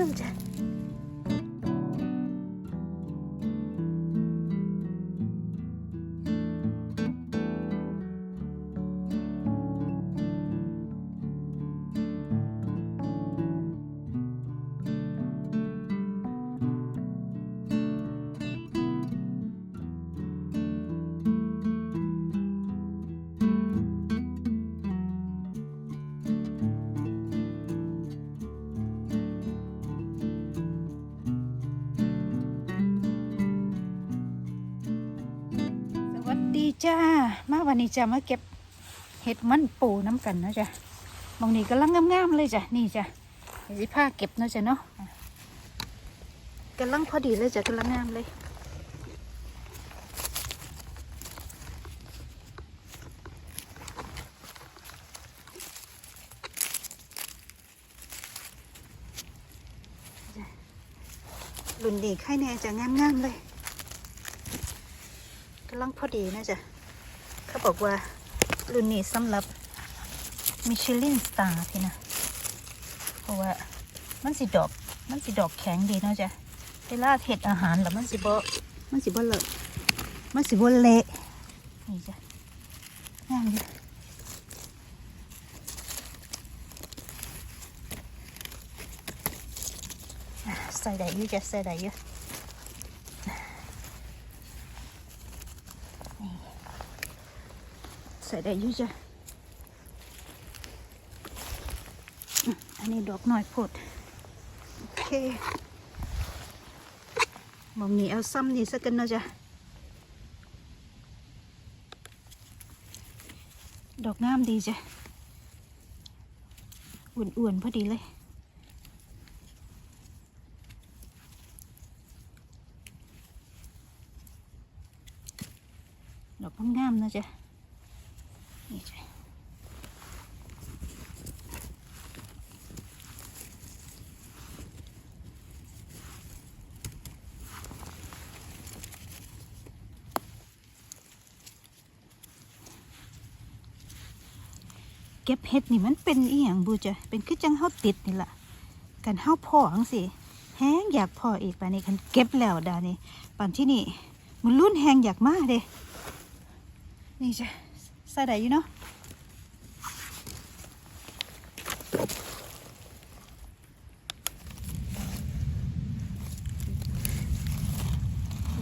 ามง จ้ะสวัสดีจ้า มาวันนี้จะมาเก็บเห็ดมันปูน้ำกันนะจ้ะมองนี้กำลังงามๆเลยจ้ะนี่จ้ะเดี๋ยวสิผ้าเก็บนะจ้ะเนาะอะกำลังพอดีเลยจ้ะกำลังงามเลยรุ่นดีไข่แน่จะงามๆเลย ลังพอดีนะจ๊ะ เขาบอกว่ารุ่นนี้สำหรับมิชลินสตาร์พี่นะ เพราะว่ามันสิดอก มันสิดอกแข็งดีนะจ๊ะเวลาเห็ดอาหารแล้วมันสิบ่มันสิบ่เลอะมันสิบ่เละนี่จ้ะงามดีอะใส่ได้อยู่จ้ะใส่ได้อยู่ ใส่ได้อยุ่จ้ะอันนี้ดอกหน่อยพดโอเคมองนี้เอาซ้ำนี่สักกันนะจ้ะดอกงามดีจ้ะอ้วนๆพอดีเลยดอกงามๆนะจ๊ะ เก็บเห็ดนี่มันเป็นอีหยังบูจ้ะเป็นคือจังเฮาติดนี่ล่ะกันเฮาพ่อจังสิแฮงอยากพ่ออีกป่านนี้คันเก็บแล้วดานี่ปานที่นี่มันรุ่นแฮงอยากมาเด้นี่จ้ะใส่ได้อยู่เนาะ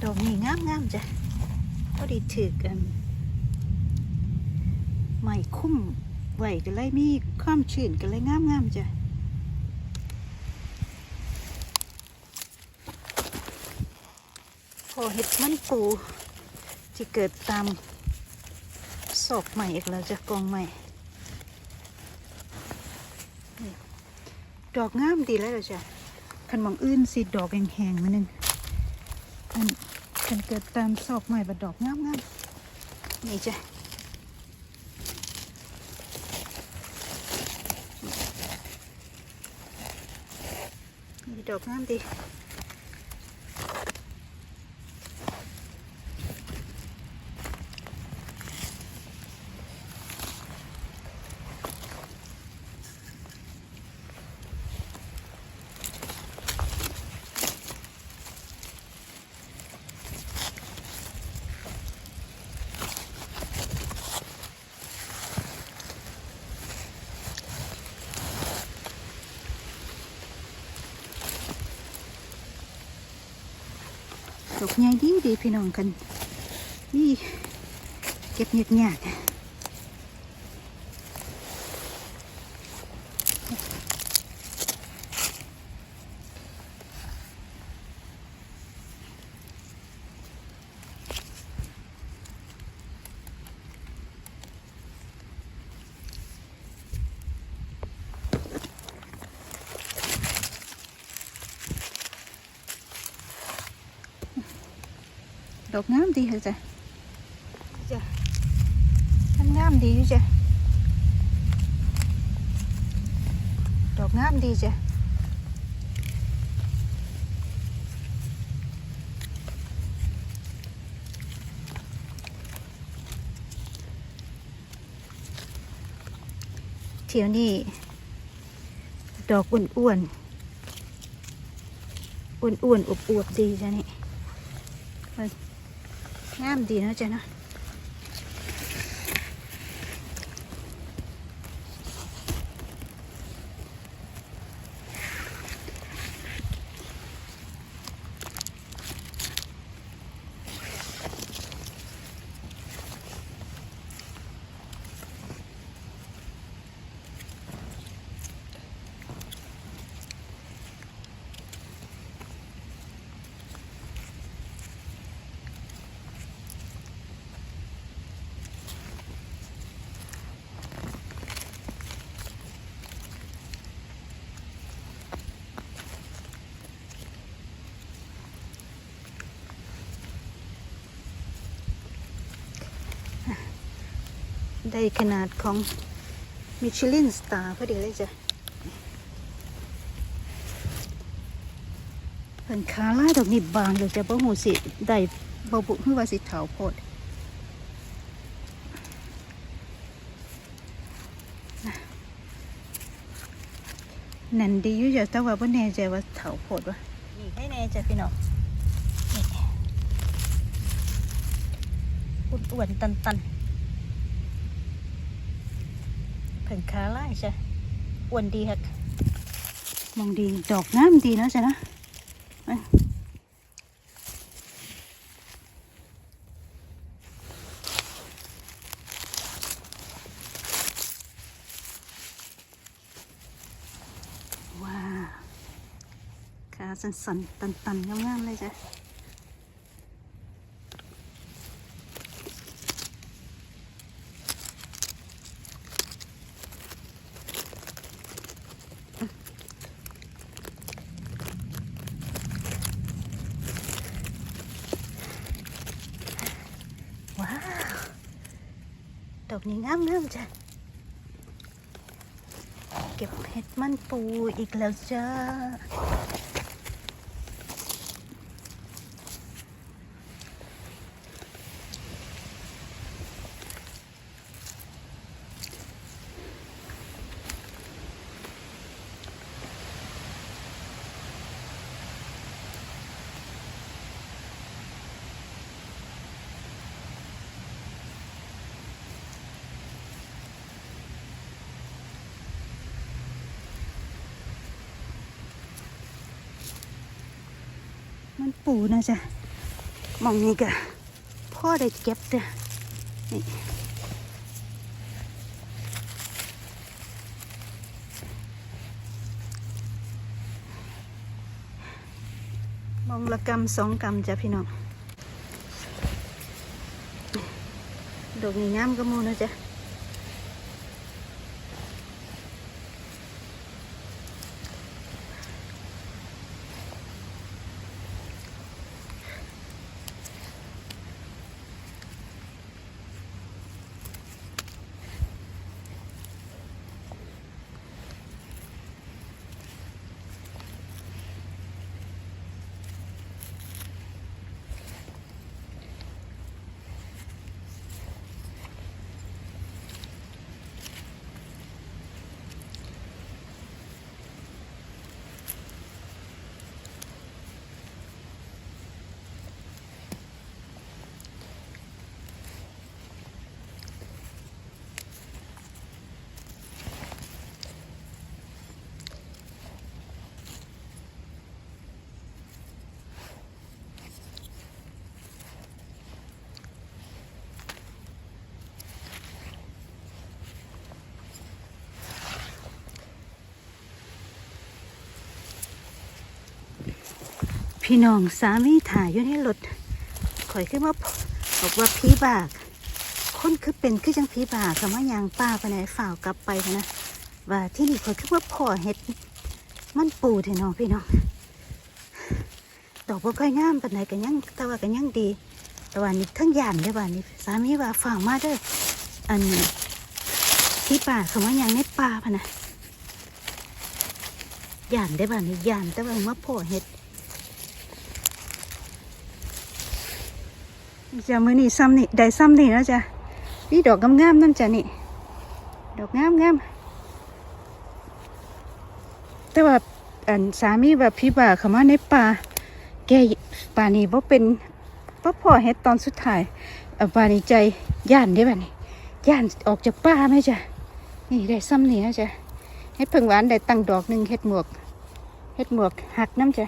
ดอกนี่งามงามจ้ะพอดีถือกันใหม่คุ้ม ไหวก็เลยมีความชื้นก็เลยงามงามจ้ะพอเห็ดมันปูที่เกิดตามศอกใหม่อีกแล้วจะกองใหม่ ดอกงามดีแล้วจ้ะคันหมองอื่นสิดอกแห้งๆมานึงอันฉันเกิดตามศอกใหม่บัดดอกงามงามๆนี่จ้ะ ดอกงามดี ดอกใหญ่ดีดีพี่น้องกันนี่เก็บเงียบเงียบ ดอกงามดีเหรอจ้ะจ้ะมันงามดีอยู่จ้ะดอกงามดีจ้ะเที่ยวนี้ดอกอ้วนอ้วนๆอวบๆดีจ้ะนี่ งามดีเนาะจ้ะเนาะ ได้ขนาดของมิชลินสตาร์พอดีเลยจ้ะเพิ่นขาลาดอกนี้บางเดี๋ยวจะบ่หูสิได้บ่บุคือว่าสิเถาโพดนั่นดีอยู่จ้ะแต่ว่าบ่แน่ใจว่าเถาโพดวะนี่ให้แน่จ้ะพี่น้องอ้วนๆตันๆ เพิ่นขาไล่ใช่อ้วนดีครับมองดีดอกงามดีเนาะจ้ะนะมว้าวขาสันๆ ตันๆงามๆเลยจ้ะ ว้าว ดอกนี้งามงามจ้ะ เก็บเห็ดมันปูอีกแล้วจ้า ปูนะจ๊ะมองนี่กะพ่อได้เก็บเด้อนี่มองละกำสองกำจ้ะพี่น้องดอกนี้งามก็มูนะจ๊ะ พี่น้องสามีถ่ายอยู่ในรถข่อยขึ้นมาบอกว่าผีบาก คนคือเป็นคือจังผีบากคำว่ายางป้าไปไหนฝ่าวกลับไปนะว่าที่นี่ข่อยขึ้นว่าพ่อเห็ด มันปูเถอะน้องพี่น้องดอกบ่ค่อยงามปานไหนกันยังแต่ว่ากันยังดีแต่ว่านี่ทั้งยานได้ว่านี่สามีว่าฝ่าวมาเด้ออันนี้ผีป่าคำว่ายางในป่าพะนะยานได้บ่านี่ยานแต่ว่ามาพ่อเห็ด จะมือนี่ซ้ำนี่ได้ซ้ำนี่แล้วจ้ะนี่ดอกงามๆนั่นจ้ะนี่ ดอกงามๆแต่ว่าอันสามีแบบพี่บ่าเขามาในป่าแกป่านนี้บ่เป็นบ่พอเฮ็ดตอนสุดท้ายเอาป่านี้ใจย่านเด้บัดนี้ย่านออกจากป่าไหมจ้ะนี่ได้ซ้ำนี่นะจ้ะเฮ็ดเพิ่งหวานได้ตั้งดอกหนึ่งเฮ็ดหมวกเฮ็ดหมวกหักน้ำจ้ะ